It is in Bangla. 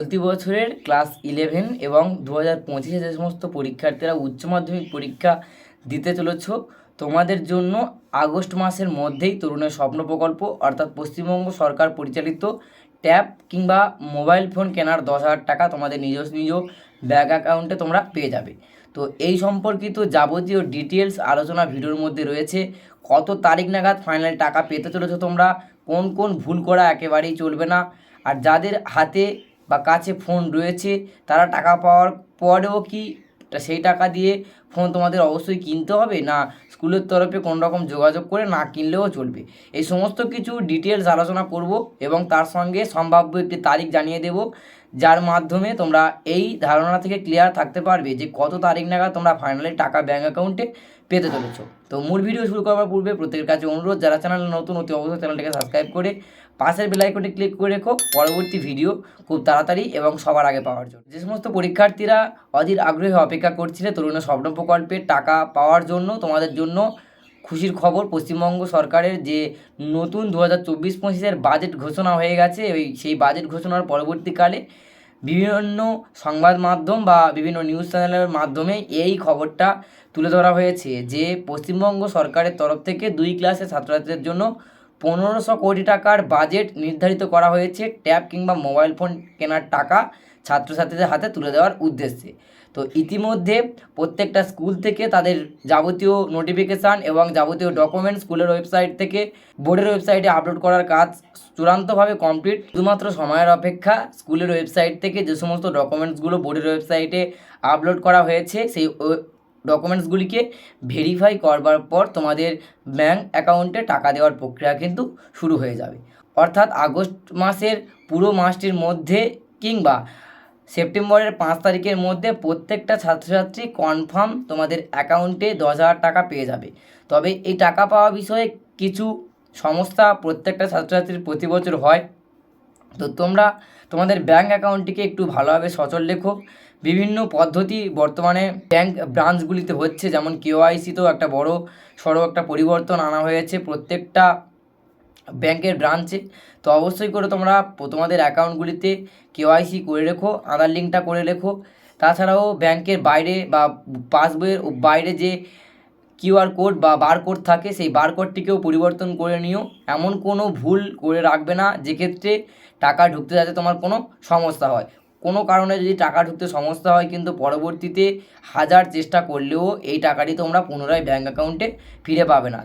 চলতি বছরের ক্লাস ইলেভেন এবং দু হাজার পঁচিশে যে সমস্ত পরীক্ষার্থীরা উচ্চ মাধ্যমিক পরীক্ষা দিতে চলেছ, তোমাদের জন্য আগস্ট মাসের মধ্যেই তরুণের স্বপ্ন প্রকল্প অর্থাৎ পশ্চিমবঙ্গ সরকার পরিচালিত ট্যাব কিংবা মোবাইল ফোন কেনার দশ হাজার টাকা তোমাদের নিজ নিজ ব্যাঙ্ক অ্যাকাউন্টে তোমরা পেয়ে যাবে। তো এই সম্পর্কিত যাবতীয় ডিটেলস আলোচনা ভিডিওর মধ্যে রয়েছে। কত তারিখ নাগাদ ফাইনাল টাকা পেতে চলেছো তোমরা? কোন কোন ভুল করা একেবারেই চলবে না। আর যাদের হাতে বা কাছে ফোন রয়েছে, তারা টাকা পাওয়ার পরেও কি সেই টাকা দিয়ে ফোন তোমাদের অবশ্যই কিনতে হবে? না, স্কুলের তরফে কোন রকম যোগাযোগ করে না কিনলেও চলবে। এই সমস্ত কিছু ডিটেলস আলোচনা করব এবং তার সঙ্গে সম্ভাব্য একটি তারিখ জানিয়ে দেব। যার মাধ্যমে তোমরা এই ধারণা থেকে ক্লিয়ার থাকতে পারবে যে কত তারিখ নাগাদ তোমরা ফাইনালি টাকা ব্যাঙ্ক অ্যাকাউন্টে পেতে চলেছো। তো মূল ভিডিও শুরু করার পূর্বে প্রত্যেকের কাছে অনুরোধ, যারা চ্যানেল নতুন, অতি অবশ্যই চ্যানেলটিকে সাবস্ক্রাইব করে পাশের বেল আইকনটি ক্লিক করে রেখো। পরবর্তী ভিডিও খুব তাড়াতাড়ি এবং সবার আগে পাওয়ার জন্য। যে সমস্ত পরীক্ষার্থীরা অধীর আগ্রহে অপেক্ষা করছিলে তরুণের স্বপ্ন প্রকল্পের টাকা পাওয়ার জন্য, তোমাদের জন্য খুশির খবর, পশ্চিমবঙ্গ সরকারের যে নতুন দু হাজার চব্বিশ পঁচিশের বাজেট ঘোষণা হয়ে গেছে, ওই সেই বাজেট ঘোষণার পরবর্তীকালে বিভিন্ন সংবাদ মাধ্যম বা বিভিন্ন নিউজ চ্যানেলের মাধ্যমে এই খবরটা তুলে ধরা হয়েছে যে পশ্চিমবঙ্গ সরকারের তরফ থেকে দুই ক্লাসের ছাত্রছাত্রীদের জন্য পনেরোশো কোটি টাকার বাজেট নির্ধারিত করা হয়েছে ট্যাব কিংবা মোবাইল ফোন কেনার টাকা। ছাত্রছাত্রীদের হাতে তুলে দেওয়ার উদ্দেশ্যে। তো ইতিমধ্যে প্রত্যেকটা স্কুল থেকে তাদের যাবতীয় নোটিফিকেশান এবং যাবতীয় ডকুমেন্ট স্কুলের ওয়েবসাইট থেকে বোর্ডের ওয়েবসাইটে আপলোড করার কাজ চূড়ান্তভাবে কমপ্লিট। শুধুমাত্র সময়ের অপেক্ষা স্কুলের ওয়েবসাইট থেকে যে সমস্ত ডকুমেন্টসগুলো বোর্ডের ওয়েবসাইটে আপলোড করা হয়েছে, সেই ডকুমেন্টসগুলিকে ভেরিফাই করবার পর তোমাদের ব্যাঙ্ক অ্যাকাউন্টে টাকা দেওয়ার প্রক্রিয়া কিন্তু শুরু হয়ে যাবে। অর্থাৎ আগস্ট মাসের পুরো মাসটির মধ্যে কিংবা সেপ্টেম্বরের পাঁচ তারিখের মধ্যে প্রত্যেকটা ছাত্রছাত্রী কনফার্ম তোমাদের অ্যাকাউন্টে দশ হাজার টাকা পেয়ে যাবে। তবে এই টাকা পাওয়া বিষয়ে কিছু সমস্যা প্রত্যেকটা ছাত্রছাত্রীর প্রতি বছর হয়। তো তোমরা তোমাদের ব্যাঙ্ক অ্যাকাউন্টটিকে একটু ভালোভাবে সচল রেখো। বিভিন্ন পদ্ধতি বর্তমানে ব্যাঙ্ক ব্রাঞ্চগুলিতে হচ্ছে, যেমন কেওআইসিতেও একটা বড় সড়ো একটা পরিবর্তন আনা হয়েছে। প্রত্যেকটা ব্যাংকের ব্রাঞ্চে তো অবশ্যই করে তোমরা তোমাদের অ্যাকাউন্টগুলিতে কেওআইসি করে রেখো, আধার লিঙ্কটা করে রেখো। তাছাড়াও ব্যাংকের বাইরে বা পাসবইয়ের বাইরে যে কিউআর কোড বা বারকোড থাকে, সেই বারকোডটিকেও পরিবর্তন করে নিও। এমন কোনো ভুল করে রাখবে না যেক্ষেত্রে টাকা ঢুকতে যাতে তোমার কোনো সমস্যা হয়। কোনো কারণে যদি টাকা ঢুকতে সমস্যা হয়, কিন্তু পরবর্তীতে হাজার চেষ্টা করলেও এই টাকাটি তোমরা পুনরায় ব্যাঙ্ক অ্যাকাউন্টে ফিরে পাবে না।